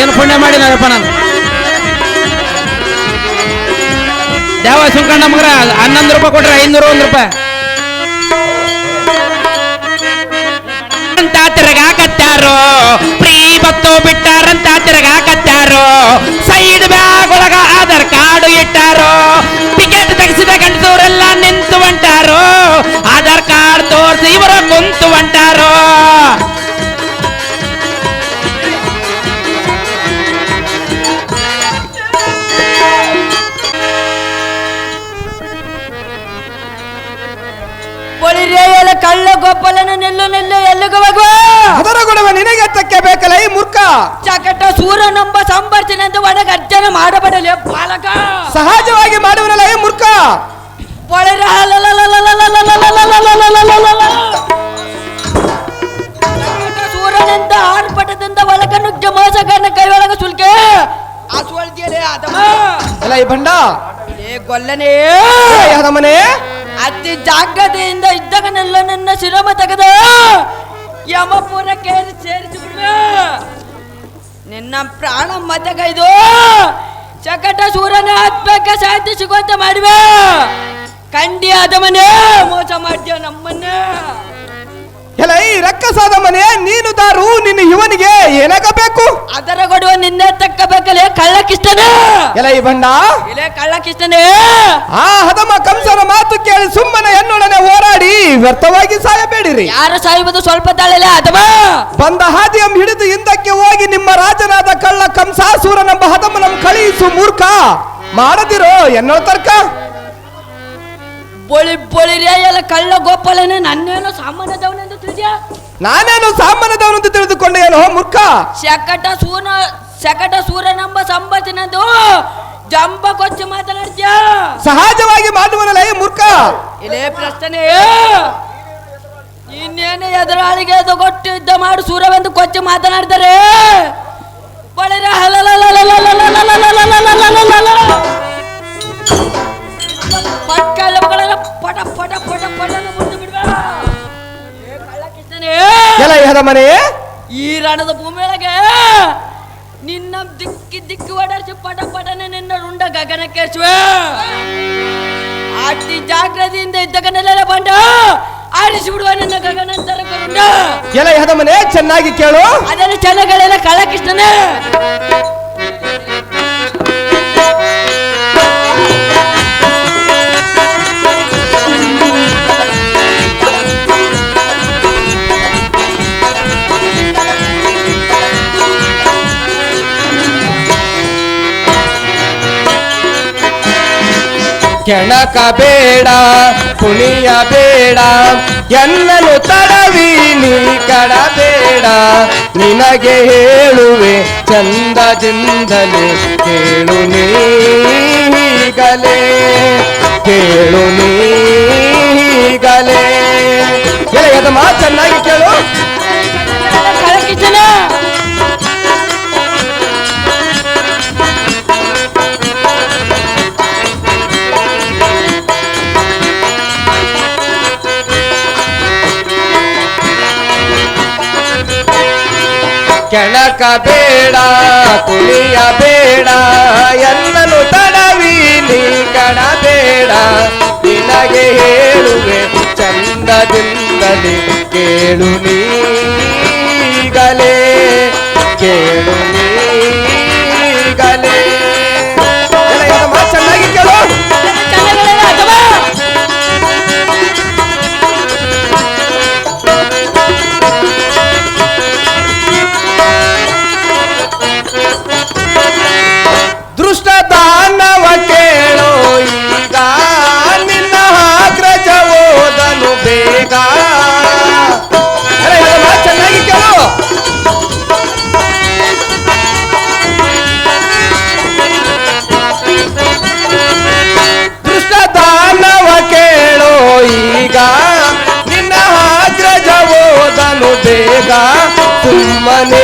ಏನು ಪುಣ್ಯ ಮಾಡಿನಪ್ಪ ನಾನು ದೇವ ಸುಂಕಣ್ಣ ಮಗರ ಹನ್ನೊಂದು ರೂಪಾಯಿ ಕೊಟ್ರೆ ಐನೂರು ಒಂದು ರೂಪಾಯಿ ಅಂತ ತಿರುಗಾಕತ್ತಾರೋ ಫ್ರೀ ಬತ್ತು ಬಿಟ್ಟಾರಂತ ತಿರುಗಾಕತ್ತಾರೋ ಸೈಡ್ ಬ್ಯಾಗ್ ಒಳಗ ಆಧಾರ್ ಕಾರ್ಡ್ ಇಟ್ಟಾರೋ ಟಿಕೆಟ್ ತೆಗೆಸಿದ ಗಂಡಸೂರೆಲ್ಲ ನಿಂತು ಹೊಂಟಾರೋ ಆಧಾರ್ ಕಾರ್ಡ್ ತೋರಿಸಿ ಇವರು ಕುಂತು ಹೊಂಟಾರೋ ತಕ್ಕೆ ಬೇಕಲ್ಲ ಈ ಮೂರ್ಖ? ಚಕಟ ಸೂರ್ಯ ನಂಬ ಸಂಬರ್ತಿನ ಅಂತ ಒಳಗ ಅರ್ಜನೆ ಮಾಡಬಡಲೆ ಬಾಲಕ. ಸಹಜವಾಗಿ ಮಾಡುವನಲ್ಲ ಈ ಮೂರ್ಖ? ಒಳರ ಸೂರ್ಯನಿಂದ ಆರ್ಭಟದಿಂದ ಒಳಗ ನುಗ್ಗ ಮೋಸಗಾರನ ಕೈ ಒಳಗ ಸುಲ್ಕೆ ಅಸ್ವಳ್ತಿಯಲೇ ಅದಮ್ಮ ಅಲ್ಲ ಈ ಬಂಡ ಏ ಗೊಲ್ಲನೇ. ಯಾದ ಮನೆ ಅತಿ ಜಾಗ್ರತೆಯಿಂದ ಇದ್ದಾಗ ನೆಲ್ಲ ನನ್ನ ಶಿರಮ ತೆಗೆದ ಯಮಪುರಕ್ಕೆ ಸೇರಿಸಿ ಬಿಡುವ ನಿನ್ನ ಪ್ರಾಣ ಮತಗೈದು. ಚಕಟ ಸೂರನ ಆತ್ಮಕ್ಕೆ ಶಾಂತಿ ಸಿಗುವಂತೆ ಮಾಡುವೆ. ಕಂಡಿ ಅದಮನೆ ಮೋಸ ಮಾಡ್ತೀವ ನಮ್ಮನ್ನ. ಎಲ್ಲ ಈ ರಕ್ಕಸಾದ ಮನೆ ನೀನು ದಾರು ನಿನ್ನ ಇವನಿಗೆ ಏನಾಗಬೇಕು? ಅದರ ಕೊಡುವ ನಿನ್ನೆ ತಕ್ಕಬೇಕಲೇ ಕಳ್ಳಕ್ಕಿಷ್ಟನೇ ಎಲ್ಲ ಈ ಬಣ್ಣ? ಇಲ್ಲೇ ಕಳ್ಳಕ್ಕಿಷ್ಟನೇ ಆ ಹದಮ ಕಂಸನ ಮಾತು ಕೇಳಿ ಸುಮ್ಮನೆ ಎನ್ನೊಡನೆ ಹೋರಾಡಿ ವ್ಯರ್ಥವಾಗಿ ಸಾಯಬೇಡಿರಿ. ಯಾರು ಸಾಯುವುದು ಸ್ವಲ್ಪ ತಾಳಿಲ್ಲ ಅದಮ ಬಂದ ಹಾದಿಯಂ ಹಿಡಿದು ಹಿಂದಕ್ಕೆ ಹೋಗಿ ನಿಮ್ಮ ರಾಜನಾದ ಕಳ್ಳ ಕಂಸಾಸೂರನೆಂಬ ಹದಮನಂ ಕಳುಹಿಸು ಮೂರ್ಖ! ಮಾಡದಿರೋ ಎನ್ನೋ ತರ್ಕ? ಬೊಳಿ ರೇ ಎಲ್ಲ ಕಳ್ಳ ಗೋಪಾಲನೆ ನನ್ನೇನು ಸಾಮಾನ್ಯದವನೆಂದು ತಿಳಿದ್ಯಾ? ನಾನೇನು ಸಾಮಾನ್ಯದವನು ಅಂತ ತಿಳಿದುಕೊಂಡೆ ಏನೋ ಮೂರ್ಖ? ಶಕಟ ಸೂನ ಶಕಟ ಸೂರನೆಂಬ ಸಂಬತ್ತಿನದು ಜಂಬ ಕೊಚ್ಚಿ ಮಾತನಾಡ್ತೀಯ? ಸಹಜವಾಗಿ ಮಾಡುವನಲ್ಲ ಏ ಮೂರ್ಖ? ಇಲ್ಲೇ ಪ್ರಶ್ನೆ ಇನ್ನೇನು ಎದುರಾಳಿಗೆ ಕೊಟ್ಟು ಯುದ್ಧ ಮಾಡಿ ಸೂರ್ಯವೆಂದು ಕೊಚ್ಚಿ ಮಾತನಾಡ್ತಾರೆ ಬಳಿರ ಪಟ್ಕಳಗಳನ್ನ ಪಟ ಪಟ ಪಟ ಪಟ ಬಿಡುವ ಏ ಕಳ್ಳಕಿಷ್ಟನೇ ಎಲ್ಲ ಈ ರಣದ ಭೂಮಿಯೊಳಗೆ ನಿನ್ನ ದಿಕ್ಕಿ ದಿಕ್ಕಿ ಓಡಾಡಿಸಿ ಪಟ ಪಟನೆ ನಿನ್ನ ರುಂಡ ಗಗನಕ್ಕೆ ಅತಿ ಜಾಗ್ರತೆಯಿಂದ ಇದ್ದಗನೆಲ್ಲ ಬಂಡ ಆಡಿಸಿ ಬಿಡುವ ನಿನ್ನ ಗಗನ ಎಲ್ಲ ಈ ಚೆನ್ನಾಗಿ ಕೇಳು. ಅದನ್ನು ಚೆನ್ನಾಗಳೆಲ್ಲ ಕಳಕಿಷ್ಟನೇ ಕೆಣಕ ಬೇಡ ಕುಣಿಯ ಬೇಡ ಎನ್ನನು ತಡವಿ ನೀ ಕಡಬೇಡ ನಿನಗೆ ಹೇಳುವೆ, ಚಂದದಿಂದಲೇ ಕೇಳು ನೀಗಲೇ ಕೇಳು ನೀಗಲೇ ಎಲ್ಲ ಮಾತು ಚೆನ್ನಾಗಿ ಕೇಳು. ಕೆಣಕ ಬೇಡ ಕುಣಿಯ ಬೇಡ ಎನ್ನನು ತಡವಿ ನೀ ಕಡಬೇಡ ನಿನಗೆ ಹೇಳುವೆ ಚಂದದಿಂದಲೇ ಕೇಳು ನೀಗಲೇ ಕೇಳು ನೀಗಲೇ ಎಲ್ಲ ಯದಮ್ಮ ಚೆನ್ನಾಗಿ ಕೇಳು ಸುಮ್ಮನೆ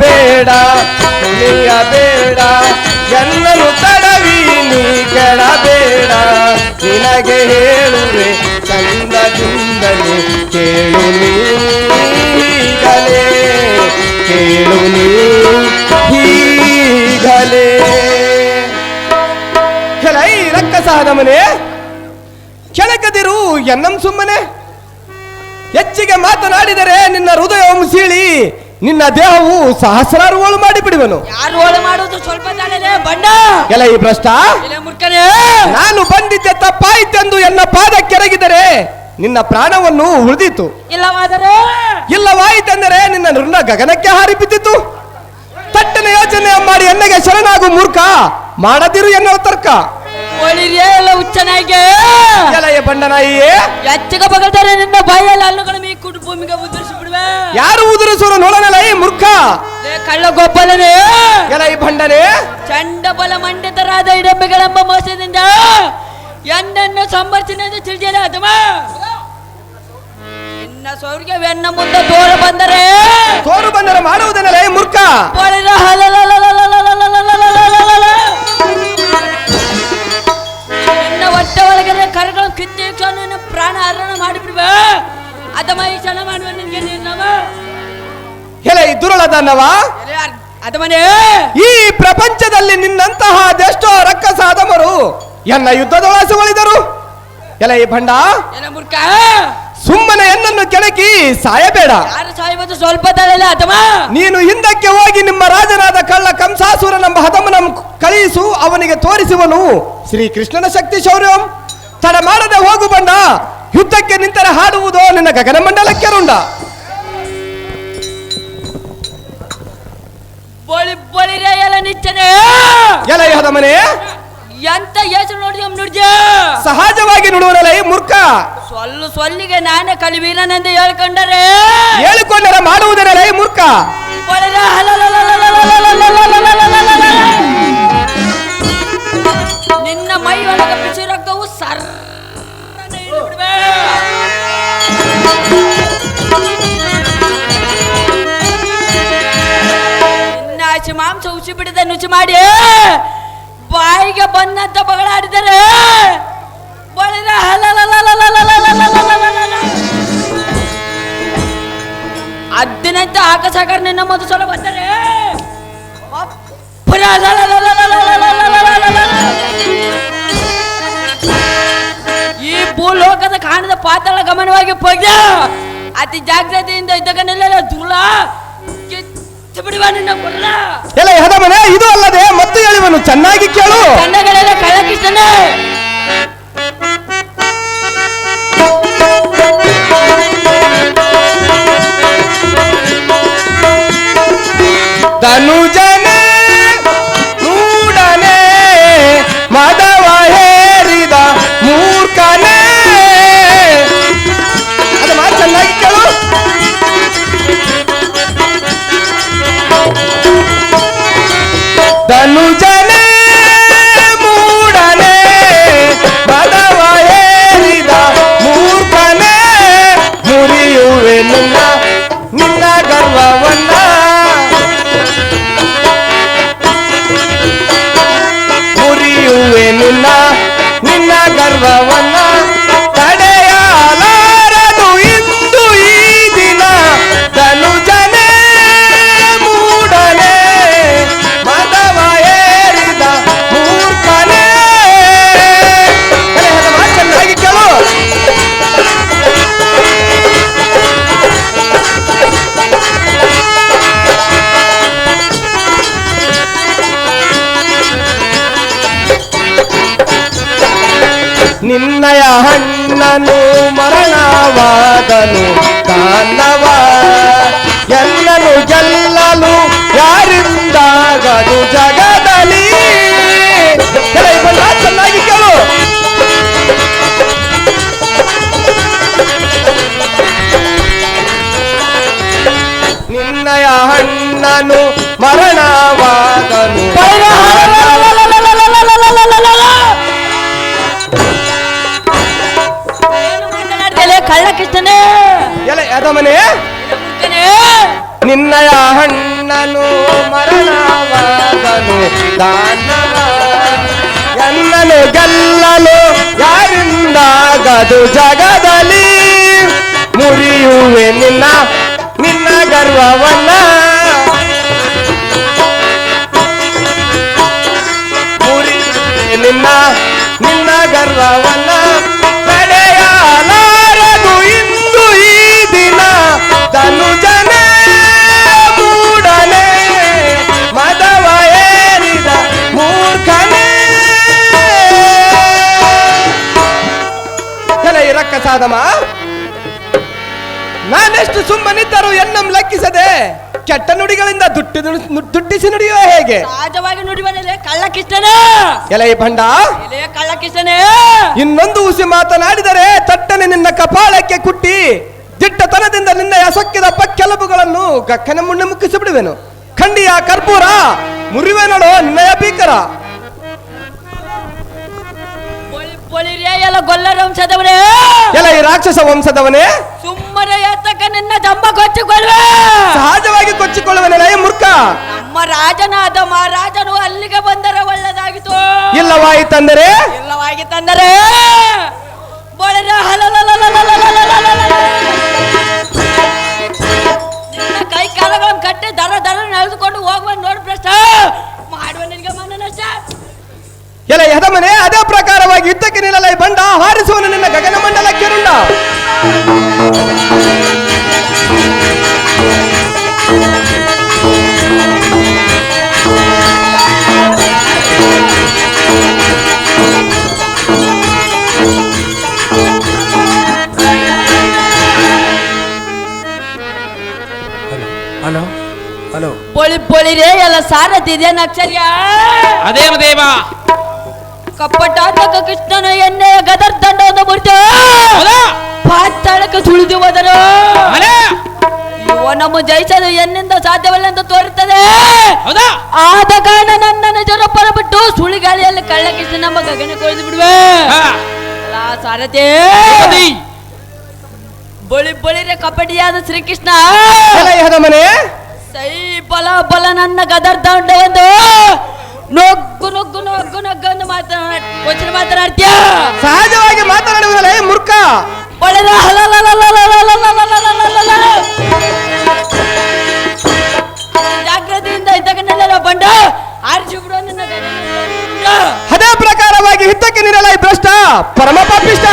ಬೇಡ ಕುಣಿಯ ಬೇಡ, ಎಲ್ಲರೂ ತಡವಿ ನೀ ಕೆಳಬೇಡ ನಿನಗೆ ಹೇಳುವೆ, ಚಂದದಿಂದಲೇ ಕೇಳು ನೀಗಲೇ ಕೇಳು ನೀಗಲೇ. ಕೆಲೈ ರಕ್ಕಸಾದ ಮನೆ ಕೆಳಕದಿರು ಎನ್ನಂ ಸುಮ್ಮನೆ. ಹೆಚ್ಚಿಗೆ ಮಾತನಾಡಿದರೆ ನಿನ್ನ ಹೃದಯ ಸೀಳಿ ನಿನ್ನ ದೇಹವು ಸಹಸ್ರಾರು ಓಳು ಮಾಡಿ ಬಿಡುವನು. ಯಾರು ಹೋಳು ಮಾಡುವುದು? ಸ್ವಲ್ಪ ತಾಳಲೆ ಬಣ್ಣ. ಕೆಲ ಈ ಭ್ರಷ್ಟ? ನಾನು ಬಂದಿದ್ದೆ ತಪ್ಪಾಯಿತೆಂದು ಎಲ್ಲ ಪಾದ ಕೆರಗಿದರೆ ನಿನ್ನ ಪ್ರಾಣವನ್ನು ಉಳಿದಿತ್ತು ಇಲ್ಲವಾದರೆ? ಇಲ್ಲವಾಯಿತೆಂದರೆ ನಿನ್ನ ನೃಣ ಗಗನಕ್ಕೆ ಹಾರಿ ಬಿದ್ದಿತ್ತು ತಟ್ಟನೆ ಯೋಚನೆ ಮಾಡಿ ಎನ್ನಗೆ ಶರಣಾಗು ಮೂರ್ಖ. ಮಾಡದಿರು ಎನ್ನುವ ತರ್ಕ. ಎಲ್ಲ ಎಲೆಯ ಬಂಡನಾಯಿಯೇ ಎಚ್ಚಗ ಬಗಲ್ತಾರೆ ನಿನ್ನ ಬಾಯಲ್ಲಿ ಹಲ್ಲುಗಳ ಮೀ ಕುಟು ಭೂಮಿಗೆ ಉದುರಿಸಿ. ಯಾರು ಉದುರಿಸೋರ ನೋಡೋಣಲ್ಲ ಏ ಮೂರ್ಖ? ಕಳ್ಳ ಗೊಬ್ಬಲನೇ ಈ ಭಂಡನೆ ಚಂಡಬಲ ಮಂಡಿತರಾದ ಇಡಂಬೆಗಳೆಂಬ ಮೋಸದಿಂದ ಎನ್ನನ್ನು ಸಂಬರ್ಚನೆಂದು ತಿಳಿದಿಲ್ಲ ಅಥವಾ ನಿನ್ನ ಸೌರ್ಯ ವೆನ್ನ ಮುಂದೆ ತೋರು ಬಂದರೆ ತೋರು ಬಂದರೆ ಮಾಡುವುದನ್ನಲ್ಲ ಏ ಮೂರ್ಖ? ಪೊಳೆದ ನಿನ್ನ ಹೊಟ್ಟೆ ಒಳಗಡೆ ಕರಗಳನ್ನು ಕಿತ್ತಿ ಪ್ರಾಣ ಅದಮ ಈ ಕ್ಷಣ ಮಾಡುವ ನಿನ್ಗೆ ನಿನ್ನವ ಎಲೈ ದುರಳದನ್ನವ ಅದಮನೇ ಈ ಪ್ರಪಂಚದಲ್ಲಿ ನಿನ್ನಂತಹ ಅದೆಷ್ಟೋ ರಕ್ಕಸಾದಮರು ಎನ್ನ ಯುದ್ಧದೊಳಸೆ ಒಳಿದರು ಈ ಭಂಡ ಏನ ಮುರ್ಕ ಸುಮ್ಮನೆ ಎನ್ನನ್ನು ಕೆಳಕಿ ಸಾಯಬೇಡ. ಯಾರು ಸಾಯುವುದು? ಸ್ವಲ್ಪ ಅದಮ ನೀನು ಹಿಂದಕ್ಕೆ ಹೋಗಿ ನಿಮ್ಮ ರಾಜನಾದ ಕಳ್ಳ ಕಂಸಾಸುರ ನಮ್ಮ ಹದಮನ ಕಳುಹಿಸು ಅವನಿಗೆ ತೋರಿಸುವನು ಶ್ರೀಕೃಷ್ಣನ ಶಕ್ತಿ ಶೌರ್ಯಂ. ತಡ ಮಾಡದೆ ಹೋಗು ಬಂಡ ಯುದ್ಧಕ್ಕೆ ನಿಂತರೆ ಹಾಡುವುದೋ ನನ್ನ ಗಗನಮಂಡಲಕ್ಕೆ ರುಂಡ. ಬಳಿ ಬಳಿರೆ ಎಲ ನಿಚ್ಚನೆ. ಎಲ ಯಾದ ಮನೆ? ಎಂತ ಹೆಸರು ನೋಡಿ ನುಡ್ಜ ಸಹಜವಾಗಿ ನುಡುವನಲ್ಲ ಈ ಮೂರ್ಖ. ಸೊಲ್ಲು ಸ್ವಲ್ಲಿಗೆ ನಾನೇ ಕಲಿವೀನನೆಂದು ಹೇಳ್ಕೊಂಡರೆ. ಹೇಳಿಕೊಂಡರೆ ಮಾಡುವುದನಲ್ಲ ಈ ಮೂರ್ಖ ನಿನ್ನ ಮೈ ಒಳಗೆ ಬಿಸಿ ಸರ್ರ ಮಾಂಸ ಉಸಿ ಬಿಡದೆ ಮಾಡಿ ಬಾಯಿಗೆ ಬಂದಂತ ಬಗಳಾಡಿದರೆ ಬಳಿದ ಹದಿನೈದು ಹಾಕ ಸಾಕಾರ ನಿನ್ನ ಮೊದಲು ಸಲ ಬಂದರೆ ಈ ಭೂಲೋಕದ ಕಾಣದ ಪಾತಾಳ ಗಮನವಾಗಿ ಪಗ್ಯ ಅತಿ ಜಾಗ್ರತೆಯಿಂದ ಇದ್ದಾಗ ನಿಲ್ಲಲ್ಲ ದುರ್ಲಾ. ಬಿಡುವ ನಿನ್ನ ಇದು ಅಲ್ಲದೆ ಮತ್ತೆ ಹೇಳುವನು ಚೆನ್ನಾಗಿ ಕೇಳು. ಕಣ್ಣಗಳೆಲ್ಲ ಮುರಿಯುವೆ ನಿನ್ನ ನಿನ್ನ ಗರ್ವವನ್ನ ಮುರಿಯುವೆ ನಿನ್ನ ನಿನ್ನ ಗರ್ವವನ್ನ ನಿನ್ನಯ ಹಣ್ಣನು ಮರಣವಾದನು ತಾನವ ಎಲ್ಲನು ಗೆಲ್ಲಲು ಯಾರಿಂದಾಗದು ಜಗದಲ್ಲಿ ಕೆಲ ಇವೆಲ್ಲ ಚೆನ್ನಾಗಿ ಕೇಳು ಅಣ್ಣನು ಮರಣವಾದನು ನಿನ್ನಯ ಅಣ್ಣನು ಮರಣವಾದನು ದಾನವ ಎನ್ನನು ಗೆಲ್ಲಲು ಯಾರಿಂದಾಗದು ಜಗದಲ್ಲಿ ಮುರಿಯುವೆ ನಿನ್ನ ನಿನ್ನ ಗರ್ವವನ್ನ ಮುರಿಯುವೆ ನಿನ್ನ ನಿನ್ನ ಗರ್ವವನ್ನ ಸಾಧಮ ನಾನೆಷ್ಟು ಸುಮ್ಮನಿದ್ದರೂ ಎನ್ನಂ ಲೆಕ್ಕಿಸದೆ ಕೆಟ್ಟ ನುಡಿಗಳಿಂದ ದುಟ್ಟಿ ದುಡ್ಡಿಸಿ ನುಡಿಯುವ ಹೇಗೆ? ಸಹಜವಾಗಿ ನುಡಿಬನಲೆ ಕಳ್ಳ ಕಿಷ್ಟನೇ ಎಲೆ ಭಂಡ. ಎಲೆ ಇನ್ನೊಂದು ಉಸಿ ಮಾತನಾಡಿದರೆ ತಟ್ಟನೆ ನಿನ್ನ ಕಪಾಳಕ್ಕೆ ಕುಟ್ಟಿ ದಿಟ್ಟತನದಿಂದ ನಿನ್ನ ಎಸಕ್ಕಿದ ಪಕ್ಕೆಲಬುಗಳನ್ನು ಗಕ್ಕನೆ ಮುಣ್ಣೆ ಮುಕ್ಕಿಸಿ ಬಿಡುವೆನು ಖಂಡಿಯ ಕರ್ಪೂರ ಮುರಿವೆ ನೋಡು ನಿನ್ನಯ ಭೀಕರ. ಪೊಲಿ ಎಲ್ಲ ಗೊಲ್ಲರ ವಂಶದವನೇ ಎಲ್ಲ ಈ ರಾಕ್ಷಸ ವಂಶದವನೇ. ಸುಮ್ಮನೆ ಎತ್ತಕ ನಿನ್ನ ಜಂಬ ಕೊಚ್ಚಿಕೊಳ್ಳುವೆ. ಸಹಜವಾಗಿ ಕೊಚ್ಚಿಕೊಳ್ಳುವನೆಲ್ಲ ಈ ಮೂರ್ಖ. ನಮ್ಮ ರಾಜನಾದ ಮಹಾರಾಜನು ಅಲ್ಲಿಗೆ ಬಂದರೆ ಒಳ್ಳೆದಾಗಿತ್ತು. ಇಲ್ಲವಾಯಿತಂದರೆ? ಇಲ್ಲವಾಗಿ హలో హలో. పొలి పొలి రే ఎలా సార్ అదే నచ్చర్య అదేమ దేవా. ಕಪ್ಪಟ್ಟ ಕೃಷ್ಣನ ಪಾತಾಳಕ್ಕೆ ಸುಳಿದು ಹೋದರು ಇವ ನಮ್ಮ ಜಯಿಸಲು ಎನ್ನಿಂದ ಸಾಧ್ಯವಲ್ಲ ಎಂದು ತೋರುತ್ತದೆ. ಆದ ಕಾರಣ ನನ್ನನ್ನು ಜನ ಪರಬಿಟ್ಟು ಸುಳಿಗಾಳಿಯಲ್ಲಿ ಕಳ್ಳಕಿಸಿ ನಮ್ಮ ಗಗನ ಕೊಯ್ದು ಬಿಡುವೆ. ಸಾರಥಿ. ಬಳಿ ಬಳಿರೆ ಕಪಟಿಯಾದ ಶ್ರೀಕೃಷ್ಣ. ಮನೆ? ಸೈ ಬಲ ಬಲ ನನ್ನ ಗದರ್ ದಂಡ ಒಂದು ನೊಗ್ಗು ನೊಗ್ಗು ನೊಗ್ಗು ನೊಗ್ಗು ಮಾತನಾಡ ವಚನ ಮಾತನಾಡ್ತೀಯ? ಸಹಜವಾಗಿ ಮಾತನಾಡುವುದಲ್ಲ ಮೂರ್ಖ? ಒಳದ ಜಾಗ್ರತೆಯಿಂದ ಇದ್ದಾಗ ನನ್ನ ಬಂಡ ಆರ್ಜಿ ಬಿಡೋ ನನ್ನ ಅದೇ ಪ್ರಕಾರವಾಗಿ ಹಿತಕ್ಕೆ ನಿರಲ ಭ್ರಷ್ಟ ಪರಮ ಪಾಪಿಷ್ಟ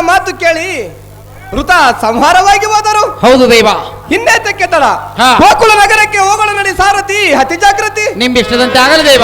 ಮಾತು ಕೇಳಿ ಋತ ಸಂಹಾರವಾಗಿ ಹೋದರು. ಹೌದು ದೈವ. ಹಿಂದೆ ತಡ ಹಾ. ಗೋಕುಲ ನಗರಕ್ಕೆ ಹೋಗಲು ನಡಿ ಸಾರಥಿ ಅತಿ ಜಾಗೃತಿ. ನಿಂಬಿಷ್ಟದಂತೆ ಆಗಲಿ ದೇವ.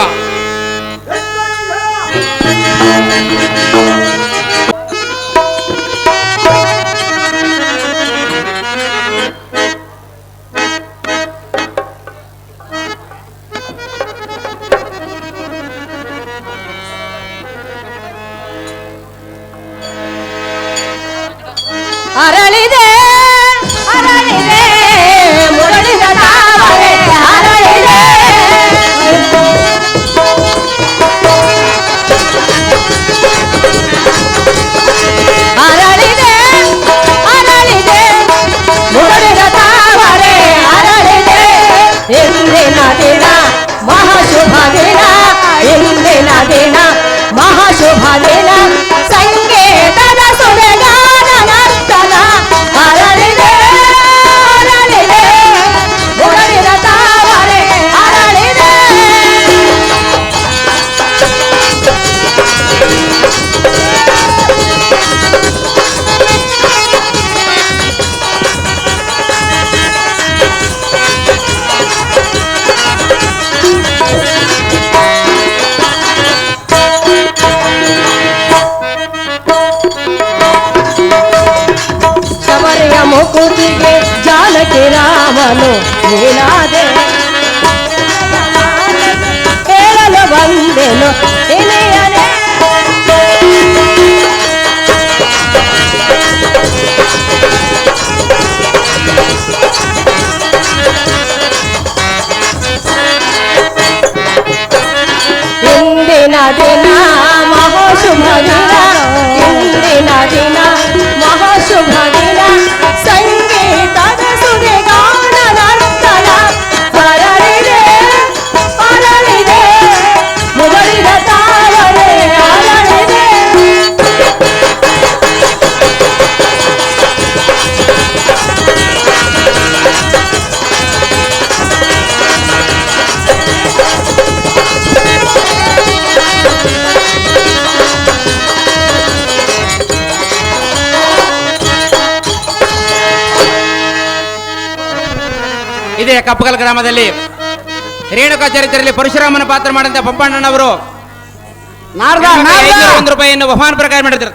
ಕಪ್ಪಗಲ್ ಗ್ರಾಮದಲ್ಲಿ ರೇಣುಕಾ ಚರಿತ್ರೆಯಲ್ಲಿ ಪರಶುರಾಮನ ಪಾತ್ರ ಮಾಡಿದಂತ ಪಂಪಣ್ಣನವರು ಒಂದು ರೂಪಾಯಿಯನ್ನು ಬಹುಮಾನ ಪ್ರಕಾರ ಮಾಡಿದ್ರು